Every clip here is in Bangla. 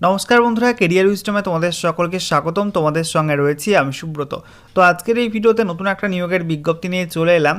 নমস্কার বন্ধুরা কেরিয়ার উইস্টমে তোমাদের সকলকে স্বাগতম। তোমাদের সঙ্গে রয়েছি আমি সুব্রত। তো আজকের এই ভিডিওতে নতুন একটা নিয়োগের বিজ্ঞপ্তি নিয়ে চলে এলাম।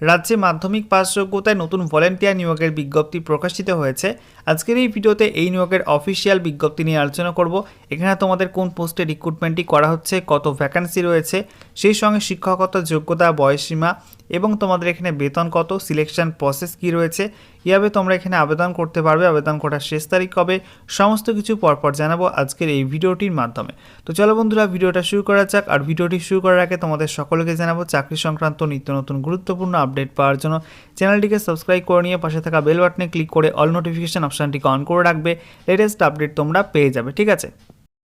রাজ্যে মাধ্যমিক পাস যোগ্যতায় নতুন ভলেন্টিয়ার নিয়োগের বিজ্ঞপ্তি প্রকাশিত হয়েছে। আজকের এই ভিডিওতে এই নিয়োগের অফিসিয়াল বিজ্ঞপ্তি নিয়ে আলোচনা করব। এখানে তোমাদের কোন পোস্টে রিক্রুটমেন্টটি করা হচ্ছে, কত ভ্যাকান্সি রয়েছে, সেই সঙ্গে শিক্ষকতা যোগ্যতা বয়সীমা এবং তোমাদের এখানে বেতন কত সিলেকশন প্রসেস কি রয়েছে কীভাবে তোমরা এখানে আবেদন করতে পারবে, আবেদন করার শেষ তারিখ কবে, সমস্ত কিছু পরপর জানাব আজকের এই ভিডিওটির মাধ্যমে। তো চলো বন্ধুরা, ভিডিওটা শুরু করা যাক। আর ভিডিওটি শুরু করার আগে তোমাদের সকলকে জানাব, চাকরি সংক্রান্ত নিত্য নতুন গুরুত্বপূর্ণ আপডেট পাওয়ার জন্য চ্যানেলটিকে সাবস্ক্রাইব করে নিয়ে পাশে থাকা বেল বাটনে ক্লিক করে অল নোটিফিকেশন অপশানটিকে অন করে রাখবে। লেটেস্ট আপডেট তোমরা পেয়ে যাবে, ঠিক আছে?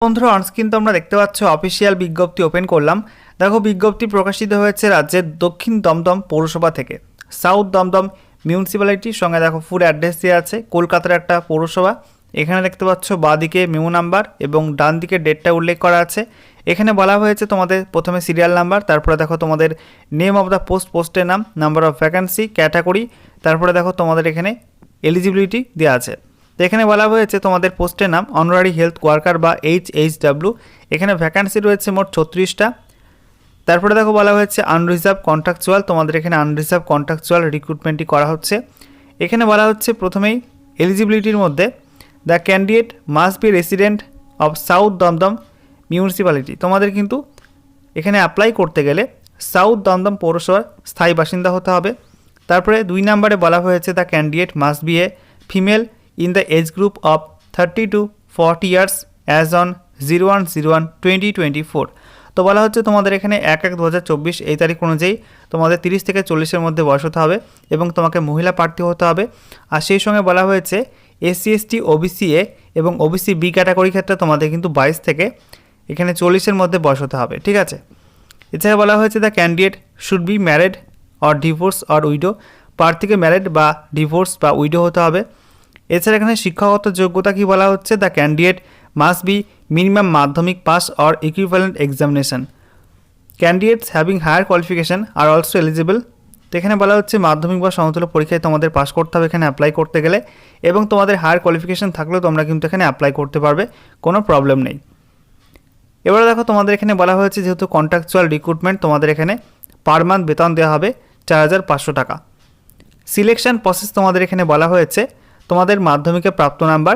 বন্ধুরা অনস্ক্রিন তোমরা দেখতে পাচ্ছ অফিসিয়াল বিজ্ঞপ্তি ওপেন করলাম। দেখো, বিজ্ঞপ্তি প্রকাশিত হয়েছে রাজ্যের দক্ষিণ দমদম পৌরসভা থেকে। সাউথ দমদম মিউনিসিপ্যালিটির সঙ্গে দেখো ফুল অ্যাড্রেস দেওয়া আছে। কলকাতার একটা পৌরসভা। এখানে দেখতে পাচ্ছ বাঁদিকে মেমো নাম্বার এবং ডান দিকে ডেটটা উল্লেখ করা আছে। এখানে বলা হয়েছে তোমাদের প্রথমে সিরিয়াল নাম্বার তারপরে দেখো তোমাদের নেম অফ দ্য পোস্ট পোস্টের নাম নাম্বার অফ ভ্যাকান্সি ক্যাটাগরি তারপরে দেখো তোমাদের এখানে এলিজিবিলিটি দেওয়া আছে। তো এখানে বলা হয়েছে তোমাদের পোস্টের নাম অনারারি হেলথ ওয়ার্কার বা এইচ এইচ এখানে ভ্যাকান্সি রয়েছে মোট ছত্রিশটা। তারপরে দেখো বলা হয়েছে আনরিজার্ভ কন্ট্রাকচুয়াল তোমাদের এখানে আনরিজার্ভ কন্ট্রাকচুয়াল রিক্রুটমেন্টটি করা হচ্ছে। এখানে বলা হচ্ছে প্রথমেই এলিজিবিলিটির মধ্যে the candidate must be resident of south Dumdum municipality তোমাদের কিন্তু এখানে অ্যাপ্লাই করতে গেলে সাউথ দমদম পৌরসভার স্থায়ী বাসিন্দা হতে হবে। তারপরে দুই নম্বরে বলা হয়েছে the candidate must be a female in the age group of thirty to forty years as on zero one zero one twenty twenty four তো বলা হচ্ছে তোমাদের এখানে এক এক দু এই তারিখ অনুযায়ী তোমাদের তিরিশ থেকে চল্লিশের মধ্যে বয়স হতে হবে এবং তোমাকে মহিলা প্রার্থী হতে হবে। আর সেই সঙ্গে বলা হয়েছে, এসসি, এসটি, ওবিসি, এ এবং ওবিসি বি ক্যাটাগরি ক্ষেত্রে তোমাদের কিন্তু বাইশ থেকে এখানে চল্লিশের মধ্যে বয়স হতে হবে, ঠিক আছে? এছাড়া বলা হয়েছে the candidate should be married or divorce or widow. প্রার্থীকে ম্যারেড বা ডিভোর্স বা উইডো হতে হবে। এছাড়া এখানে শিক্ষাগত যোগ্যতা কি বলা হচ্ছে? The candidate must be minimum Madhyamik pass or equivalent examination candidates having higher qualification are also eligible তো এখানে বলা হচ্ছে মাধ্যমিক বা সমতুল্য পরীক্ষায় তোমাদের পাস করতে হবে এখানে অ্যাপ্লাই করতে গেলে এবং তোমাদের হায়ার কোয়ালিফিকেশন থাকলেও তোমরা কিন্তু এখানে অ্যাপ্লাই করতে পারবে, কোনো প্রবলেম নেই। এবারে দেখো তোমাদের এখানে বলা হয়েছে যেহেতু কন্ট্রাকচুয়াল রিক্রুটমেন্ট তোমাদের এখানে পার মান্থ বেতন দেওয়া হবে চার হাজার পাঁচশো টাকা। সিলেকশন প্রসেস তোমাদের এখানে বলা হয়েছে তোমাদের মাধ্যমিকে প্রাপ্ত নাম্বার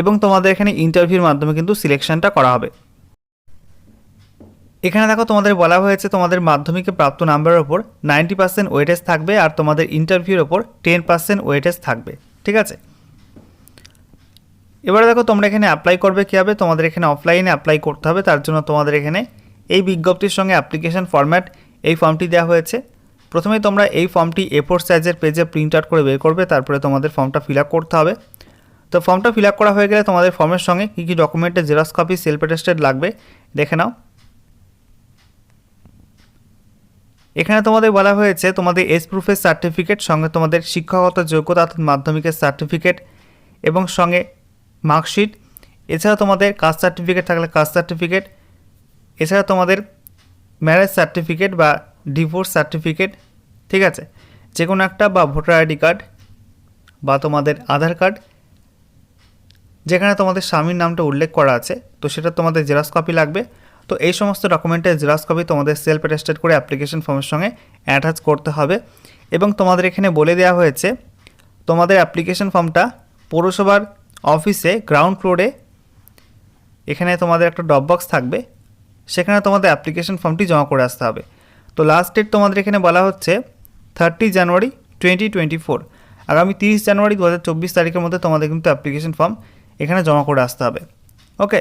এবং তোমাদের এখানে ইন্টারভিউর মাধ্যমে কিন্তু সিলেকশনটা করা হবে। এখানে দেখো তোমাদের বলা হয়েছে তোমাদের মাধ্যমিকে প্রাপ্ত নাম্বারের ওপর নাইনটি পার্সেন্ট ওয়েটেজ থাকবে আর তোমাদের ইন্টারভিউর ওপর টেন পার্সেন্ট ওয়েটেজ থাকবে, ঠিক আছে? এবারে দেখো তোমরা এখানে অ্যাপ্লাই করবে কীভাবে? তোমাদের এখানে অফলাইনে অ্যাপ্লাই করতে হবে, তার জন্য তোমাদের এখানে এই বিজ্ঞপ্তির সঙ্গে অ্যাপ্লিকেশন ফরম্যাট এই ফর্মটি দেওয়া হয়েছে। প্রথমে তোমরা এই ফর্মটি এ ফোর সাইজের পেজে প্রিন্ট আউট করে বের করবে, তারপরে তোমাদের ফর্মটা ফিল করতে হবে। তো ফর্মটা ফিল করা হয়ে গেলে তোমাদের ফর্মের সঙ্গে কী কী ডকুমেন্টের জেরক্স কপি সেলফ অ্যাটেস্টেড লাগবে, দেখে নাও। এখানে তোমাদের বলা হয়েছে, তোমাদের এজ প্রুফের সার্টিফিকেট সঙ্গে তোমাদের শিক্ষাগত যোগ্যতা অর্থাৎ মাধ্যমিকের সার্টিফিকেট এবং সঙ্গে মার্কশিট এছাড়া তোমাদের কাস্ট সার্টিফিকেট থাকলে কাস্ট সার্টিফিকেট এছাড়া তোমাদের ম্যারেজ সার্টিফিকেট বা ডিভোর্স সার্টিফিকেট ঠিক আছে? যে কোনো একটা বা ভোটার আইডি কার্ড বা তোমাদের আধার কার্ড যেখানে তোমাদের স্বামীর নামটা উল্লেখ করা আছে, তো সেটা তোমাদের জেরক্স কপি লাগবে। তো এই সমস্ত ডকুমেন্টের জেরক্স কপি তোমাদের সেলফ অ্যাটেস্টেড করে অ্যাপ্লিকেশন ফর্মের সঙ্গে অ্যাটাচ করতে হবে। এবং তোমাদের এখানে বলে দেওয়া হয়েছে, তোমাদের অ্যাপ্লিকেশন ফর্মটা পৌরসভার অফিসে গ্রাউন্ড ফ্লোরে এখানে তোমাদের একটা ড্রপ বক্স থাকবে, সেখানে তোমাদের অ্যাপ্লিকেশন ফর্মটি জমা করে আসতে হবে। তো লাস্ট ডেট তোমাদের এখানে বলা হচ্ছে thirty January twenty twenty four আগামী তিরিশ জানুয়ারি দু হাজার চব্বিশ তারিখের মধ্যে তোমাদের কিন্তু অ্যাপ্লিকেশন ফর্ম এখানে জমা করে আসতে হবে। ওকে